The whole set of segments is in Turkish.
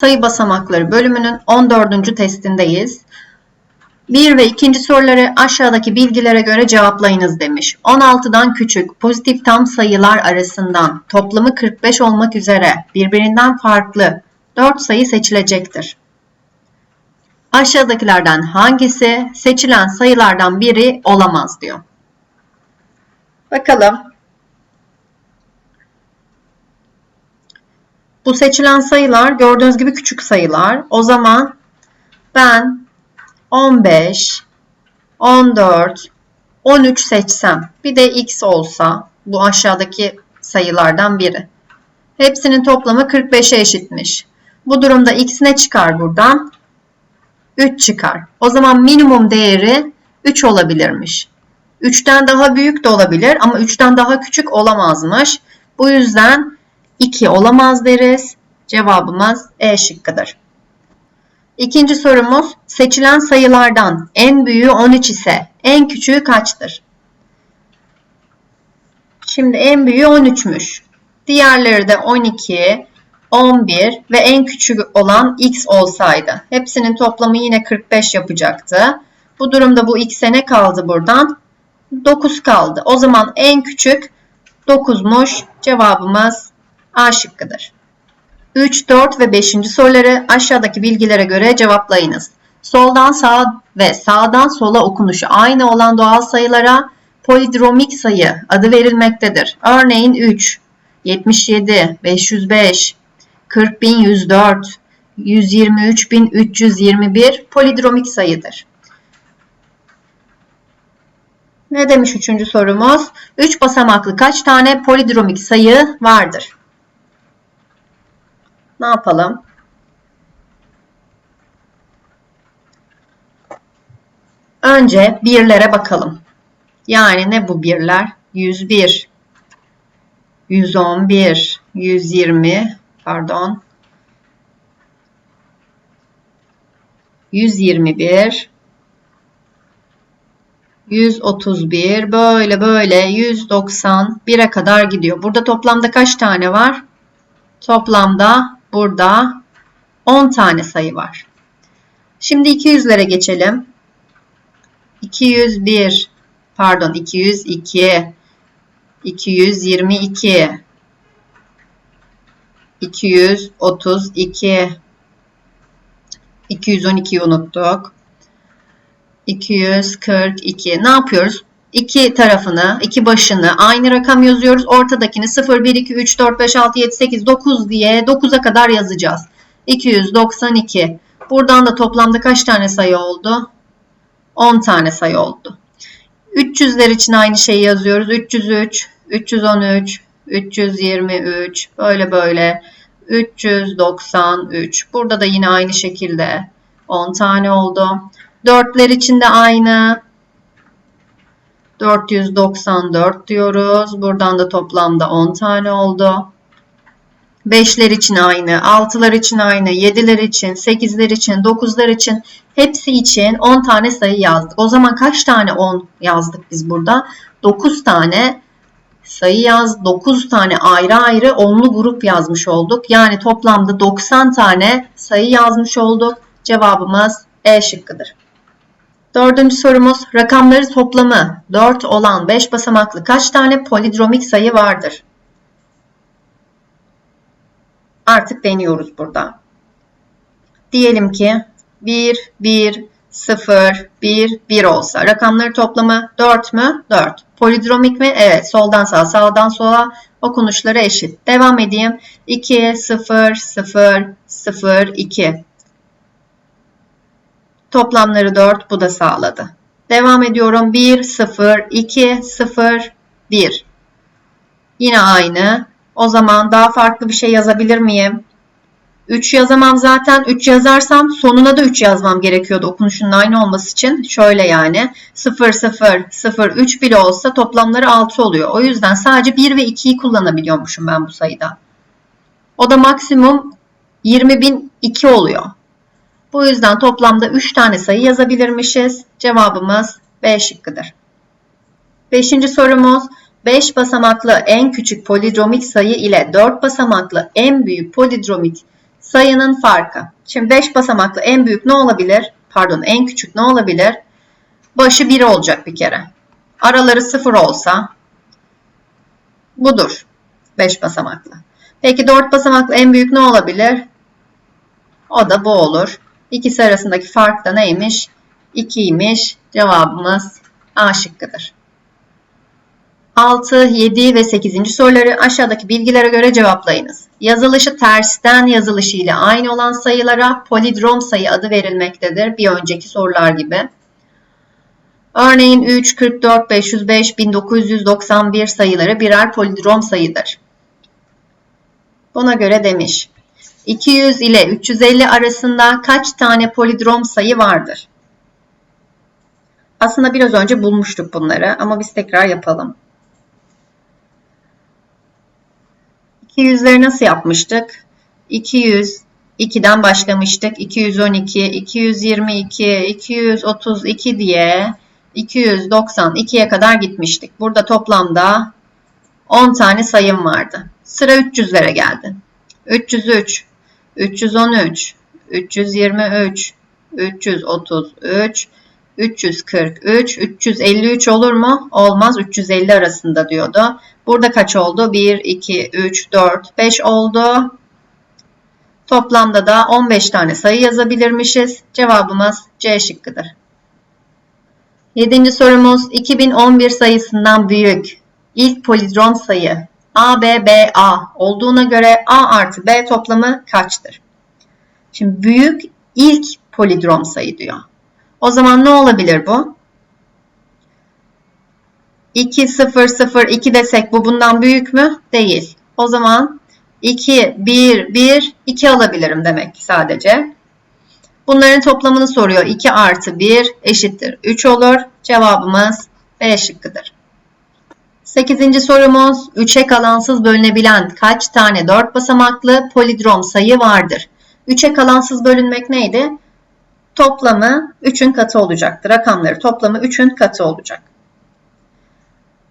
Sayı basamakları bölümünün 14. testindeyiz. 1 ve 2. soruları aşağıdaki bilgilere göre cevaplayınız demiş. 16'dan küçük pozitif tam sayılar arasından toplamı 45 olmak üzere birbirinden farklı 4 sayı seçilecektir. Aşağıdakilerden hangisi seçilen sayılardan biri olamaz diyor. Bakalım. Bu seçilen sayılar gördüğünüz gibi küçük sayılar. O zaman ben 15, 14, 13 seçsem bir de x olsa bu aşağıdaki sayılardan biri. Hepsinin toplamı 45'e eşitmiş. Bu durumda x ne çıkar buradan? 3 çıkar. O zaman minimum değeri 3 olabilirmiş. 3'ten daha büyük de olabilir ama 3'ten daha küçük olamazmış. Bu yüzden 2 olamaz deriz. Cevabımız E şıkkıdır. İkinci sorumuz seçilen sayılardan en büyüğü 13 ise en küçüğü kaçtır? Şimdi en büyüğü 13'müş. Diğerleri de 12, 11 ve en küçük olan x olsaydı. Hepsinin toplamı yine 45 yapacaktı. Bu durumda bu x'e ne kaldı buradan? 9 kaldı. O zaman en küçük 9'muş. Cevabımız A şıkkıdır. 3, 4 ve 5. soruları aşağıdaki bilgilere göre cevaplayınız. Soldan sağa ve sağdan sola okunuşu aynı olan doğal sayılara polidromik sayı adı verilmektedir. Örneğin 3, 77, 505, 40.104, 123.321 polidromik sayıdır. Ne demiş üçüncü sorumuz? 3 basamaklı kaç tane polidromik sayı vardır? Ne yapalım? Önce birlere bakalım. Yani ne bu birler? 101, 111, 120, pardon. 121, 131 böyle böyle 191'e kadar gidiyor. Burada toplamda kaç tane var? Toplamda burada 10 tane sayı var. Şimdi 200'lere geçelim. 201 pardon 202 222 232 212'yi unuttuk. 242. Ne yapıyoruz? İki tarafını, iki başını aynı rakam yazıyoruz. Ortadakini 0, 1, 2, 3, 4, 5, 6, 7, 8, 9 diye 9'a kadar yazacağız. 292. Buradan da toplamda kaç tane sayı oldu? 10 tane sayı oldu. 300'ler için aynı şeyi yazıyoruz. 303, 313, 323, böyle böyle. 393. Burada da yine aynı şekilde 10 tane oldu. Dörtler için de aynı. 494 diyoruz. Buradan da toplamda 10 tane oldu. 5'ler için aynı, 6'lar için aynı, 7'ler için, 8'ler için, 9'lar için hepsi için 10 tane sayı yazdık. O zaman kaç tane 10 yazdık biz burada? 9 tane sayı yaz, 9 tane ayrı ayrı onlu grup yazmış olduk. Yani toplamda 90 tane sayı yazmış olduk. Cevabımız E şıkkıdır. Dördüncü sorumuz rakamları toplamı 4 olan 5 basamaklı kaç tane polidromik sayı vardır? Artık deniyoruz burada. Diyelim ki 1, 1, 0, 1, 1 olsa rakamları toplamı 4 mü? 4. Polidromik mi? Evet. Soldan sağa, sağdan sola okunuşları eşit. Devam edeyim. 2, 0, 0, 0, 2. Toplamları 4 bu da sağladı. Devam ediyorum. 1, 0, 2, 0, 1. Yine aynı. O zaman daha farklı bir şey yazabilir miyim? 3 yazamam zaten. 3 yazarsam sonuna da 3 yazmam gerekiyordu okunuşunun aynı olması için. Şöyle yani 0, 0, 0, 3 bile olsa toplamları 6 oluyor. O yüzden sadece 1 ve 2'yi kullanabiliyormuşum ben bu sayıda. O da maksimum 20.002 oluyor. Bu yüzden toplamda 3 tane sayı yazabilirmişiz. Cevabımız B şıkkıdır. Beşinci sorumuz 5 basamaklı en küçük polidromik sayı ile 4 basamaklı en büyük polidromik sayının farkı. Şimdi 5 basamaklı en büyük ne olabilir? Pardon en küçük ne olabilir? Başı 1 olacak bir kere. Araları 0 olsa budur. 5 basamaklı. Peki 4 basamaklı en büyük ne olabilir? O da bu olur. İkisi arasındaki fark da neymiş? 2'ymiş. Cevabımız A şıkkıdır. 6, 7 ve 8. soruları aşağıdaki bilgilere göre cevaplayınız. Yazılışı tersten yazılışı ile aynı olan sayılara polidrom sayı adı verilmektedir. Bir önceki sorular gibi. Örneğin 3, 44, 505, 1991 sayıları birer polidrom sayıdır. Buna göre demiş. 200 ile 350 arasında kaç tane polidrom sayı vardır? Aslında biraz önce bulmuştuk bunları ama biz tekrar yapalım. 200'leri nasıl yapmıştık? 200, 2'den başlamıştık. 212, 222, 232 diye 292'ye kadar gitmiştik. Burada toplamda 10 tane sayım vardı. Sıra 300'lere geldi. 303, 313, 323, 333, 343, 353 olur mu? Olmaz. 350 arasında diyordu. Burada kaç oldu? 1, 2, 3, 4, 5 oldu. Toplamda da 15 tane sayı yazabilirmişiz. Cevabımız C şıkkıdır. 7. sorumuz 2011 sayısından büyük ilk polidrom sayı A, B, B, A olduğuna göre A artı B toplamı kaçtır? Şimdi büyük ilk polidrom sayı diyor. O zaman ne olabilir bu? 2, 0, 0, 2 desek bu bundan büyük mü? Değil. O zaman 2, 1, 1, 2 alabilirim demek sadece. Bunların toplamını soruyor. 2 artı 1 eşittir 3 olur. Cevabımız B şıkkıdır. 8. sorumuz 3'e kalansız bölünebilen kaç tane 4 basamaklı polidrom sayı vardır? 3'e kalansız bölünmek neydi? Toplamı 3'ün katı olacaktır. Rakamları toplamı 3'ün katı olacak.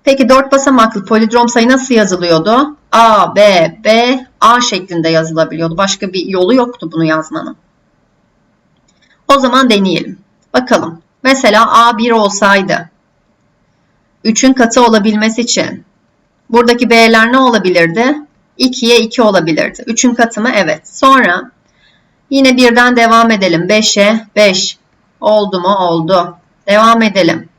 Peki 4 basamaklı polidrom sayı nasıl yazılıyordu? A, B, B, A şeklinde yazılabiliyordu. Başka bir yolu yoktu bunu yazmanın. O zaman deneyelim. Bakalım. Mesela A 1 olsaydı 3'ün katı olabilmesi için buradaki B'ler ne olabilirdi? 2'ye 2 olabilirdi. 3'ün katı mı? Evet. Sonra yine birden devam edelim. 5'e 5 oldu mu? Oldu. Devam edelim.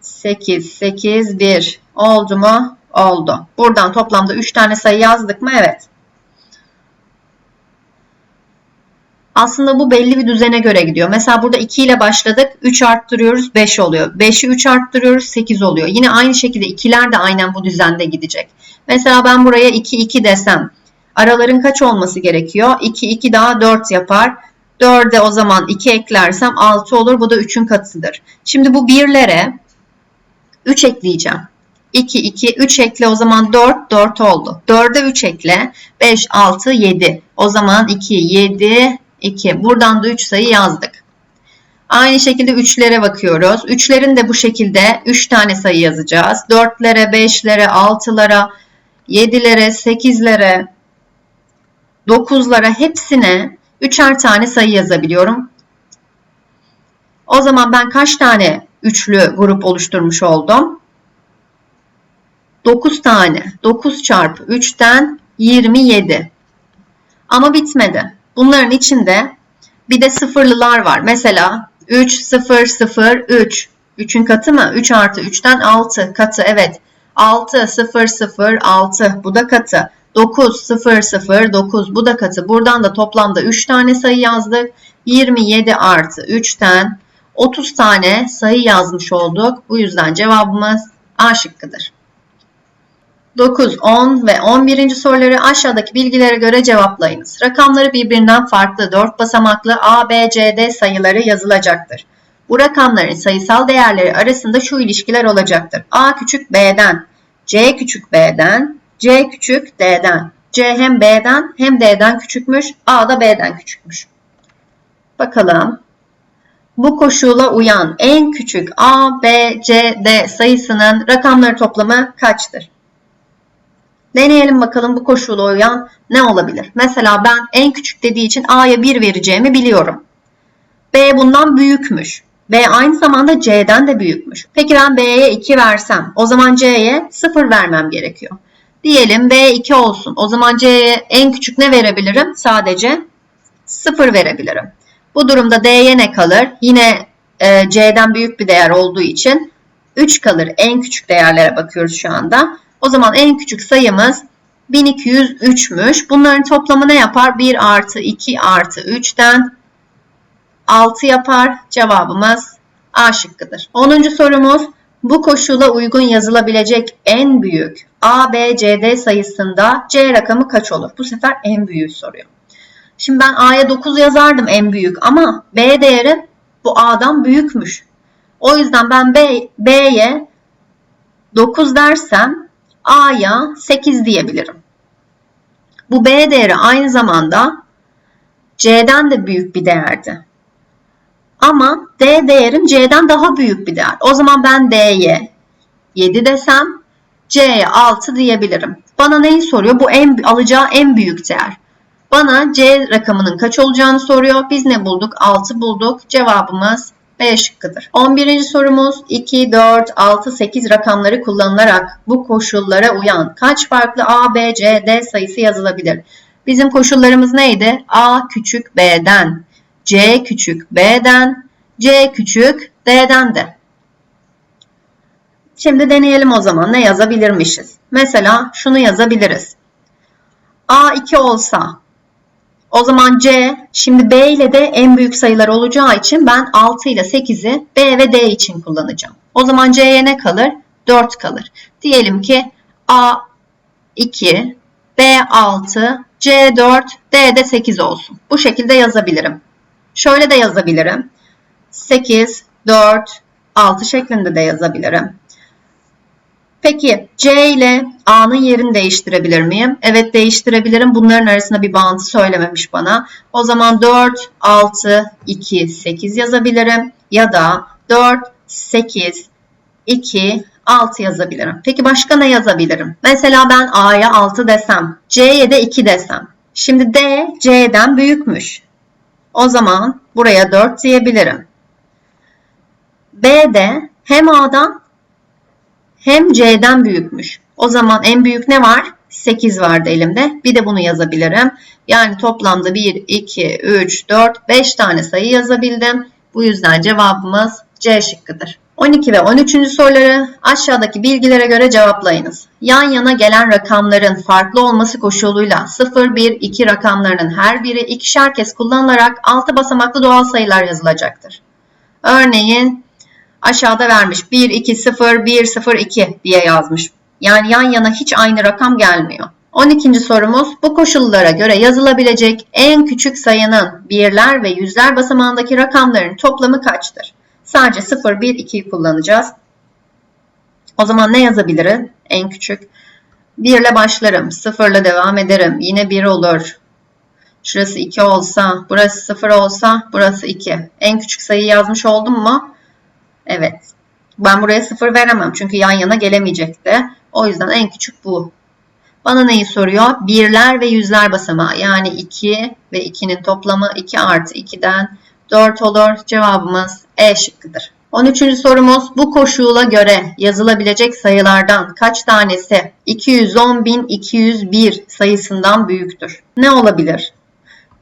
8, 8, 1 oldu mu? Oldu. Buradan toplamda 3 tane sayı yazdık mı? Evet. Aslında bu belli bir düzene göre gidiyor. Mesela burada 2 ile başladık. 3 arttırıyoruz 5 oluyor. 5'i 3 arttırıyoruz 8 oluyor. Yine aynı şekilde ikiler de aynen bu düzende gidecek. Mesela ben buraya 2 2 desem araların kaç olması gerekiyor? 2 2 daha 4 yapar. 4'e o zaman 2 eklersem 6 olur. Bu da 3'ün katıdır. Şimdi bu birlere 3 ekleyeceğim. 2, 2, 3 ekle o zaman 4, 4 oldu. 4'e 3 ekle. 5, 6, 7. O zaman 2, 7, 2. Buradan da 3 sayı yazdık. Aynı şekilde 3'lere bakıyoruz. 3'lerin de bu şekilde 3 tane sayı yazacağız. 4'lere, 5'lere, 6'lara, 7'lere, 8'lere, 9'lara hepsine 3'er tane sayı yazabiliyorum. O zaman ben kaç tane üçlü grup oluşturmuş oldum? 9 tane. 9 çarpı 3'ten 27. Ama bitmedi. Bunların içinde bir de sıfırlılar var. Mesela 3, 0, 0, 3. 3'ün katı mı? 3 artı 3'ten 6 katı. Evet. 6, 0, 0, 6. Bu da katı. 9, 0, 0, 9. Bu da katı. Buradan da toplamda 3 tane sayı yazdık. 27 artı 3'ten 30 tane sayı yazmış olduk. Bu yüzden cevabımız A şıkkıdır. 9, 10 ve 11. soruları aşağıdaki bilgilere göre cevaplayınız. Rakamları birbirinden farklı 4 basamaklı A, B, C, D sayıları yazılacaktır. Bu rakamların sayısal değerleri arasında şu ilişkiler olacaktır. A küçük B'den, C küçük B'den, C küçük D'den. C hem B'den hem D'den küçükmüş, A da B'den küçükmüş. Bakalım. Bu koşula uyan en küçük A, B, C, D sayısının rakamları toplamı kaçtır? Deneyelim bakalım bu koşula uyan ne olabilir? Mesela ben en küçük dediği için A'ya 1 vereceğimi biliyorum. B bundan büyükmüş. B aynı zamanda C'den de büyükmüş. Peki ben B'ye 2 versem o zaman C'ye 0 vermem gerekiyor. Diyelim B 2 olsun. O zaman C'ye en küçük ne verebilirim? Sadece 0 verebilirim. Bu durumda D'ye ne kalır? Yine e, C'den büyük bir değer olduğu için 3 kalır. En küçük değerlere bakıyoruz şu anda. O zaman en küçük sayımız 1203'müş. Bunların toplamı ne yapar? 1 artı 2 artı 3'ten 6 yapar. Cevabımız A şıkkıdır. 10. sorumuz bu koşula uygun yazılabilecek en büyük A, B, C, D sayısında C rakamı kaç olur? Bu sefer en büyüğü soruyor. Şimdi ben A'ya 9 yazardım en büyük ama B değeri bu A'dan büyükmüş. O yüzden ben B'ye 9 dersem A'ya 8 diyebilirim. Bu B değeri aynı zamanda C'den de büyük bir değerdi. Ama D değerim C'den daha büyük bir değer. O zaman ben D'ye 7 desem C'ye 6 diyebilirim. Bana neyi soruyor? Bu en alacağı en büyük değer. Bana C rakamının kaç olacağını soruyor. Biz ne bulduk? 6 bulduk. Cevabımız B şıkkıdır. 11. sorumuz 2, 4, 6, 8 rakamları kullanılarak bu koşullara uyan kaç farklı A, B, C, D sayısı yazılabilir? Bizim koşullarımız neydi? A küçük B'den, C küçük B'den, C küçük D'den de. Şimdi deneyelim o zaman ne yazabilirmişiz? Mesela şunu yazabiliriz. A 2 olsa o zaman C, şimdi B ile de en büyük sayılar olacağı için ben 6 ile 8'i B ve D için kullanacağım. O zaman C'ye ne kalır? 4 kalır. Diyelim ki A 2, B 6, C 4, D de 8 olsun. Bu şekilde yazabilirim. Şöyle de yazabilirim. 8, 4, 6 şeklinde de yazabilirim. Peki C ile A'nın yerini değiştirebilir miyim? Evet değiştirebilirim. Bunların arasında bir bağıntı söylememiş bana. O zaman 4, 6, 2, 8 yazabilirim. Ya da 4, 8, 2, 6 yazabilirim. Peki başka ne yazabilirim? Mesela ben A'ya 6 desem, C'ye de 2 desem. Şimdi D, C'den büyükmüş. O zaman buraya 4 diyebilirim. B de hem A'dan hem C'den büyükmüş. O zaman en büyük ne var? 8 vardı elimde. Bir de bunu yazabilirim. Yani toplamda 1, 2, 3, 4, 5 tane sayı yazabildim. Bu yüzden cevabımız C şıkkıdır. 12 ve 13. soruları aşağıdaki bilgilere göre cevaplayınız. Yan yana gelen rakamların farklı olması koşuluyla 0, 1, 2 rakamlarının her biri ikişer kez kullanılarak 6 basamaklı doğal sayılar yazılacaktır. Örneğin aşağıda vermiş 1, 2, 0, 1, 0, 2 diye yazmış. Yani yan yana hiç aynı rakam gelmiyor. 12. sorumuz bu koşullara göre yazılabilecek en küçük sayının birler ve yüzler basamağındaki rakamların toplamı kaçtır? Sadece 0, 1, 2'yi kullanacağız. O zaman ne yazabilirim? En küçük. 1 ile başlarım. 0 ile devam ederim. Yine 1 olur. Şurası 2 olsa, burası 0 olsa, burası 2. En küçük sayıyı yazmış oldum mu? Evet. Ben buraya 0 veremem. Çünkü yan yana gelemeyecekti. O yüzden en küçük bu. Bana neyi soruyor? Birler ve yüzler basamağı. Yani 2 ve 2'nin toplamı 2 artı 2'den 4 olur. Cevabımız E şıkkıdır. 13. sorumuz bu koşula göre yazılabilecek sayılardan kaç tanesi 210.201 sayısından büyüktür? Ne olabilir?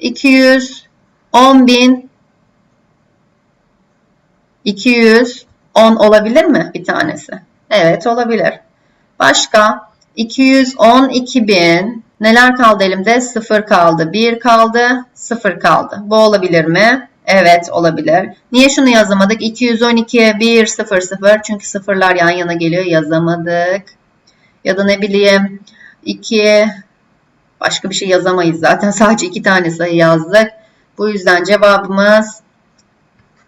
210.000 210 olabilir mi bir tanesi? Evet olabilir. Başka 212.000 neler kaldı elimde? 0 kaldı, 1 kaldı, 0 kaldı. Bu olabilir mi? Evet olabilir. Niye şunu yazamadık? 212'ye 1 0 0 çünkü sıfırlar yan yana geliyor yazamadık. Ya da ne bileyim 2 başka bir şey yazamayız zaten sadece iki tane sayı yazdık. Bu yüzden cevabımız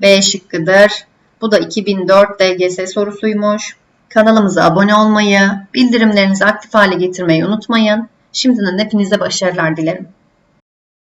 B şıkkıdır. Bu da 2004 DGS sorusuymuş. Kanalımıza abone olmayı, bildirimlerinizi aktif hale getirmeyi unutmayın. Şimdiden hepinize başarılar dilerim.